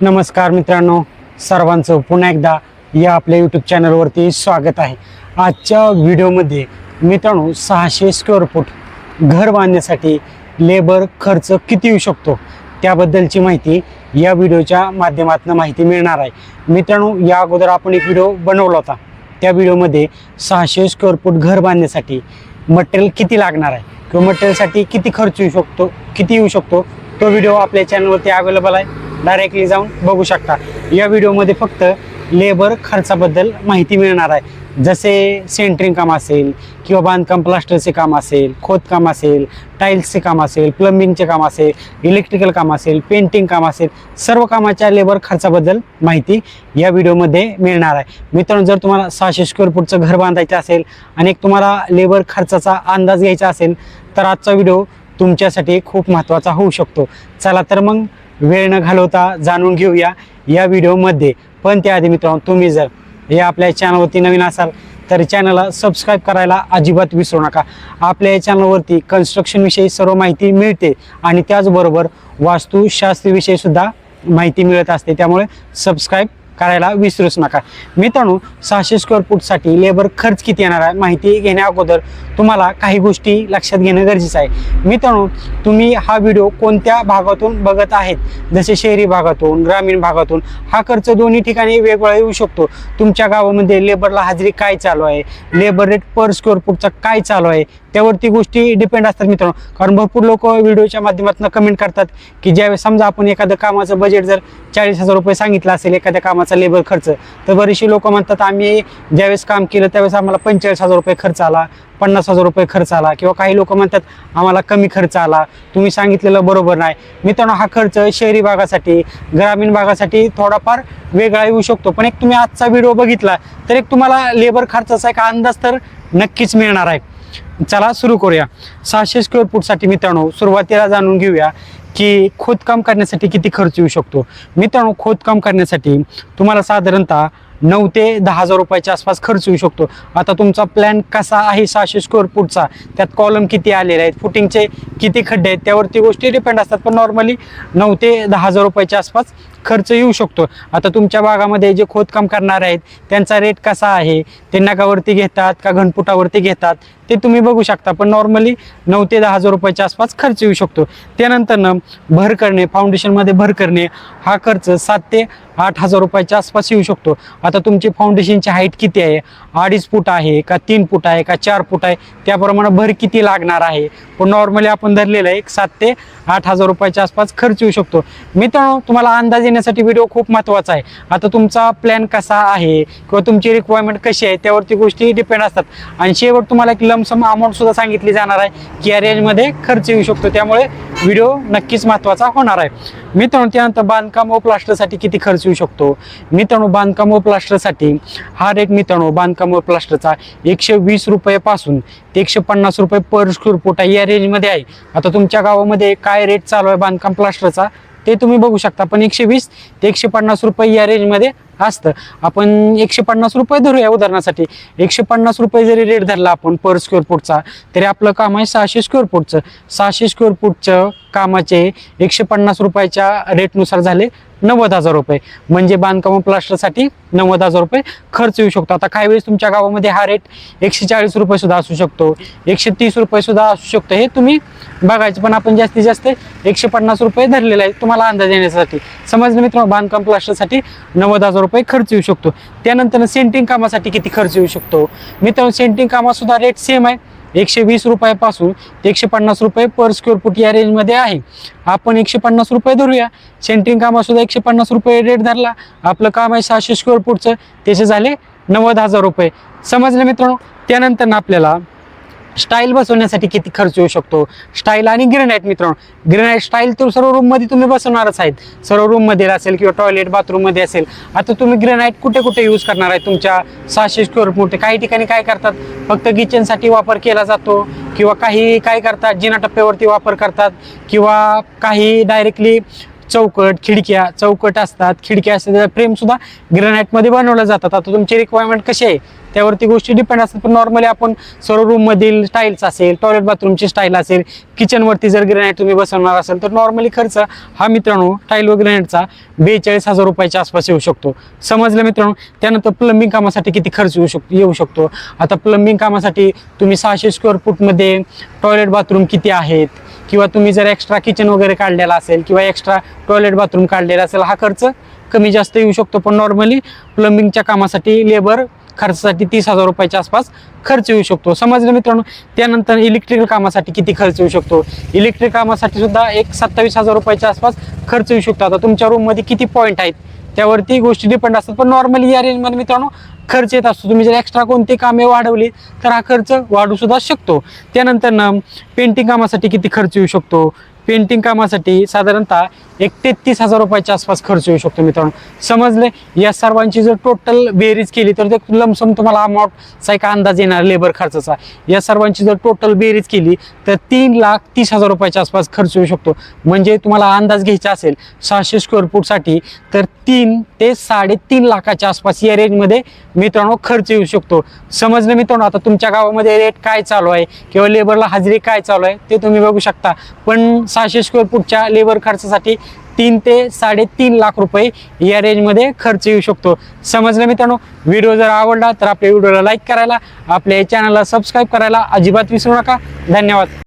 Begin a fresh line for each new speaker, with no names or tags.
नमस्कार मित्रांनो सर्वांचं पुन्हा एकदा या आपल्या यूट्यूब चॅनलवरती स्वागत आहे. आजच्या व्हिडिओमध्ये मित्रांनो सहाशे स्क्वेअर फूट घर बांधण्यासाठी लेबर खर्च किती येऊ शकतो? त्याबद्दलची माहिती या व्हिडिओच्या माध्यमातून माहिती मिळणार आहे. मित्रांनो या अगोदर आपण एक व्हिडिओ बनवला होता. त्या व्हिडिओमध्ये सहाशे स्क्वेअर फूट घर बांधण्यासाठी मटेरियल किती लागणार आहे? किंवा मटेरियलसाठी किती खर्च येऊ शकतो? किती येऊ शकतो? तो व्हिडिओ आपल्या चॅनलवरती अवेलेबल आहे. डायरेक्टली जाऊन बघू शकता. या व्हिडिओमध्ये फक्त लेबर खर्चाबद्दल माहिती मिळणार आहे. जसे सेंटरिंग काम असेल किंवा बांधकाम प्लास्टरचे काम असेल खोदकाम असेल टाईल्सचे काम असेल प्लंबिंगचे काम असेल इलेक्ट्रिकल काम असेल पेंटिंग काम असेल सर्व कामाच्या लेबर खर्चाबद्दल माहिती या व्हिडिओमध्ये मिळणार आहे. मित्रांनो जर तुम्हाला सहाशे स्क्वेअर फूटचं घर बांधायचं असेल आणि एक तुम्हाला लेबर खर्चाचा अंदाज घ्यायचा असेल तर आजचा व्हिडिओ तुमच्यासाठी खूप महत्त्वाचा होऊ शकतो. चला तर मग वेळ न घालवता जाणून घेऊया या व्हिडिओमध्ये. पण त्याआधी मित्रांनो तुम्ही जर हे आपल्या चॅनलवरती नवीन असाल तर चॅनलला सबस्क्राईब करायला अजिबात विसरू नका. आपल्या या चॅनलवरती कन्स्ट्रक्शनविषयी सर्व माहिती मिळते आणि त्याचबरोबर वास्तुशास्त्रीविषयी सुद्धा माहिती मिळत असते. त्यामुळे सबस्क्राईब करायला विसरूच नका. मित्रांनो सहाशे स्क्वेअर फूटसाठी लेबर खर्च किती येणार आहे माहिती घेण्या अगोदर तुम्हाला काही गोष्टी लक्षात घेणं गरजेचं आहे. मित्रांनो तुम्ही हा व्हिडिओ कोणत्या भागातून बघत आहेत? जसे शहरी भागातून ग्रामीण भागातून हा खर्च दोन्ही ठिकाणी वेगवेगळा येऊ शकतो. तुमच्या गावामध्ये लेबरला हाजरी काय चालू आहे? लेबर रेट पर स्क्वेअर फूटचा काय चालू आहे? त्यावरती गोष्टी डिपेंड असतात मित्रांनो. कारण भरपूर लोक व्हिडिओच्या माध्यमातून कमेंट करतात की ज्यावेळेस समजा आपण एखादं कामाचं बजेट जर चाळीस हजार रुपये सांगितलं असेल एखाद्या कामाचा लेबर खर्च तर बरेचसे लोक म्हणतात आम्ही ज्यावेळेस काम केलं त्यावेळेस आम्हाला पंचेचाळीस हजार रुपये खर्च आला पन्नास हजार रुपये खर्च आला किंवा काही लोक म्हणतात आम्हाला कमी खर्च आला तुम्ही सांगितलेलं बरोबर नाही. मित्रांनो हा खर्च शहरी भागासाठी ग्रामीण भागासाठी थोडाफार वेगळा येऊ शकतो. पण एक तुम्ही आजचा व्हिडिओ बघितला तर एक तुम्हाला लेबर खर्चाचा एक अंदाज तर नक्कीच मिळणार आहे. चला सुरू करूया. सहाशे स्क्वेअर फूटसाठी मित्रांनो सुरुवातीला जाणून घेऊया की खोदकाम करण्यासाठी किती खर्च येऊ शकतो. मित्रांनो खोदकाम करण्यासाठी तुम्हाला साधारणतः नऊ ते दहा हजार रुपयाच्या आसपास खर्च येऊ शकतो. आता तुमचा प्लॅन कसा आहे सहाशे स्क्वेअर फूटचा त्यात कॉलम किती आलेले आहेत? फुटिंगचे किती खड्डे आहेत? त्यावरती गोष्टी डिपेंड असतात पण नॉर्मली नऊ ते दहा हजार रुपयाच्या आसपास खर्च येऊ शकतो. आता तुमच्या भागामध्ये जे खोदकाम करणार आहेत त्यांचा रेट कसा आहे? ते नगावरती घेतात का घनपुटावरती घेतात? ते तुम्ही बघू शकता पण नॉर्मली नऊ ते दहा हजार रुपयाच्या आसपास खर्च येऊ शकतो. त्यानंतरनं भर करणे फाउंडेशनमध्ये भर करणे हा खर्च सात ते आठ हजार रुपयाच्या आसपास येऊ शकतो. आता तुमची फाउंडेशनची हाईट किती आहे? अडीच फूट आहे का तीन फूट आहे का चार फूट आहे? त्याप्रमाणे भर किती लागणार आहे? पण नॉर्मली आपण धरलेलं आहे एक सात ते आठ हजार रुपयाच्या आसपास खर्च येऊ शकतो. मित्रांनो तुम्हाला अंदाज येण्यासाठी व्हिडिओ खूप महत्त्वाचा आहे. आता तुमचा प्लॅन कसा आहे किंवा तुमची रिक्वायरमेंट कशी आहे त्यावरती गोष्टी डिपेंड असतात. आणि शेवट तुम्हाला एक लमसम अमाऊंटसुद्धा सांगितली जाणार आहे की या रेंजमध्ये खर्च येऊ शकतो. त्यामुळे व्हिडिओ नक्कीच महत्त्वाचा होणार आहे. मित्रांनो त्यानंतर बांधकाम व प्लास्टरसाठी किती खर्च येऊ शकतो. मित्रांनो बांधकाम व प्लास्टरसाठी हा रेट मित्रांनो बांधकाम व प्लास्टरचा एकशे वीस रुपयापासून ते एकशे पन्नास रुपये पर स्क्वेअर फूट या रेंजमध्ये आहे. आता तुमच्या गावामध्ये काय रेट चालू आहे बांधकाम प्लास्टरचा ते तुम्ही बघू शकता. पण एकशे वीस ते एकशे पन्नास रुपये या रेंजमध्ये असतं. आपण एकशे पन्नास रुपये धरूया उदाहरणासाठी. एकशे पन्नास रुपये जरी रेट धरला आपण पर स्क्वेअर फूटचा तरी आपलं काम आहे सहाशे स्क्वेअर फूटचं सहाशे स्क्वेअर फूटचं कामाचे एकशे पन्नास रुपयाच्या रेटनुसार झाले नव्वद हजार रुपये. म्हणजे बांधकाम प्लास्टरसाठी नव्वद हजार रुपये खर्च येऊ शकतो. आता काही वेळेस तुमच्या गावामध्ये हा रेट एकशे चाळीस रुपये सुद्धा असू शकतो. एकशे तीस रुपये सुद्धा असू शकतो. हे तुम्ही बघायचं. पण आपण जास्तीत जास्त एकशे पन्नास रुपये धरलेला आहे तुम्हाला अंदाज येण्यासाठी. समजलं मित्र बांधकाम प्लास्टरसाठी नव्वद हजार रुपये खर्च येऊ शकतो. त्यानंतर सेंटिंग कामासाठी किती खर्च येऊ शकतो? मित्रांनो सेंटिंग कामासुद्धा रेट सेम आहे. एकशे वीस रुपयापासून ते एकशे पन्नास रुपये पर स्क्वेअर फूट या रेंजमध्ये आहे. आपण एकशे पन्नास रुपये धरूया. सेंटरिंग कामासुद्धा एकशे पन्नास रुपये रेट धरला. आपलं काम आहे सहाशे स्क्वेअर फूटचं त्याचे झाले नव्वद हजार रुपये. समजलं मित्रांनो? त्यानंतर आपल्याला स्टाईल बसवण्यासाठी किती खर्च येऊ शकतो? स्टाईल आणि ग्रेनाईट मित्रांनो. ग्रेनाईट स्टाईल तर सर्व रूममध्ये तुम्ही बसवणारच आहेत. सर्व रूममध्ये असेल किंवा टॉयलेट बाथरूममध्ये असेल. आता तुम्ही ग्रेनाईट कुठे कुठे यूज करणार आहे? तुमच्या सहाशे स्क्वेअर फूट काही ठिकाणी काय करतात? फक्त किचनसाठी वापर केला जातो किंवा काही काय करतात? जिना टप्प्यावरती वापर करतात किंवा काही डायरेक्टली चौकट खिडक्या चौकट असतात. खिडक्या असतात फ्रेमसुद्धा ग्रेनाईटमध्ये बनवल्या जातात. आता तुमची रिक्वायरमेंट कशी आहे? त्यावरती गोष्टी डिपेंड असतात. पण नॉर्मली आपण सर्व रूममधील स्टाईल्स असेल टॉयलेट बाथरूमची स्टाईल असेल किचनवरती जर ग्रॅनाईट तुम्ही बसवणार असेल तर नॉर्मली खर्च हा मित्रांनो टाईल व ग्रॅनाईटचा बेचाळीस हजार रुपयाच्या आसपास येऊ शकतो. समजलं मित्रांनो? त्यानंतर प्लंबिंग कामासाठी किती खर्च येऊ शकतो येऊ शकतो? आता प्लंबिंग कामासाठी तुम्ही सहाशे स्क्वेअर फूटमध्ये टॉयलेट बाथरूम किती आहेत? किंवा तुम्ही जर एक्स्ट्रा किचन वगैरे काढलेला असेल किंवा एक्स्ट्रा टॉयलेट बाथरूम काढलेला असेल हा खर्च कमी जास्त येऊ शकतो. पण नॉर्मली प्लंबिंगच्या कामासाठी लेबर खर्चासाठी तीस हजार रुपयाच्या आसपास खर्च येऊ शकतो. समजलं मित्रांनो? त्यानंतर इलेक्ट्रिकल कामासाठी किती खर्च येऊ शकतो? इलेक्ट्रिक कामासाठी सुद्धा एक सत्तावीस हजार रुपयाच्या आसपास खर्च येऊ शकतो. आता तुमच्या रूममध्ये किती पॉईंट आहेत? त्यावरती गोष्टी डिपेंड असतात. पण नॉर्मली या रेंजमध्ये मित्रांनो खर्च येत असतो. तुम्ही जर एक्स्ट्रा कोणती कामे वाढवली तर हा खर्च वाढू सुद्धा शकतो. त्यानंतर पेंटिंग कामासाठी किती खर्च येऊ शकतो? पेंटिंग कामासाठी साधारणतः एक तेहतीस हजार रुपयाच्या आसपास खर्च येऊ शकतो मित्रांनो. समजले? या सर्वांची जर टोटल बेरीज केली तर ते लमसम तुम्हाला अमाऊंटचा एक अंदाज येणार लेबर खर्चाचा. या सर्वांची जर टोटल बेरीज केली तर तीन लाख तीस हजार रुपयाच्या आसपास खर्च येऊ शकतो. म्हणजे तुम्हाला अंदाज घ्यायचा असेल सहाशे स्क्वेअर फूटसाठी तर तीन ते साडेतीन लाखाच्या आसपास या रेंजमध्ये मित्रांनो खर्च येऊ शकतो. समजलं मित्रांनो? आता तुमच्या गावामध्ये रेट काय चालू आहे? किंवा लेबरला हजेरी काय चालू आहे? ते तुम्ही बघू शकता. पण सहाशे स्क्वेअर फूटच्या लेबर खर्चासाठी तीन ते साडेतीन लाख रुपये या रेंजमध्ये खर्च येऊ शकतो. समजलं मित्रांनो? व्हिडिओ जर आवडला तर आपल्या व्हिडिओला लाईक करायला आपल्या चॅनलला सबस्क्राईब करायला अजिबात विसरू नका. धन्यवाद.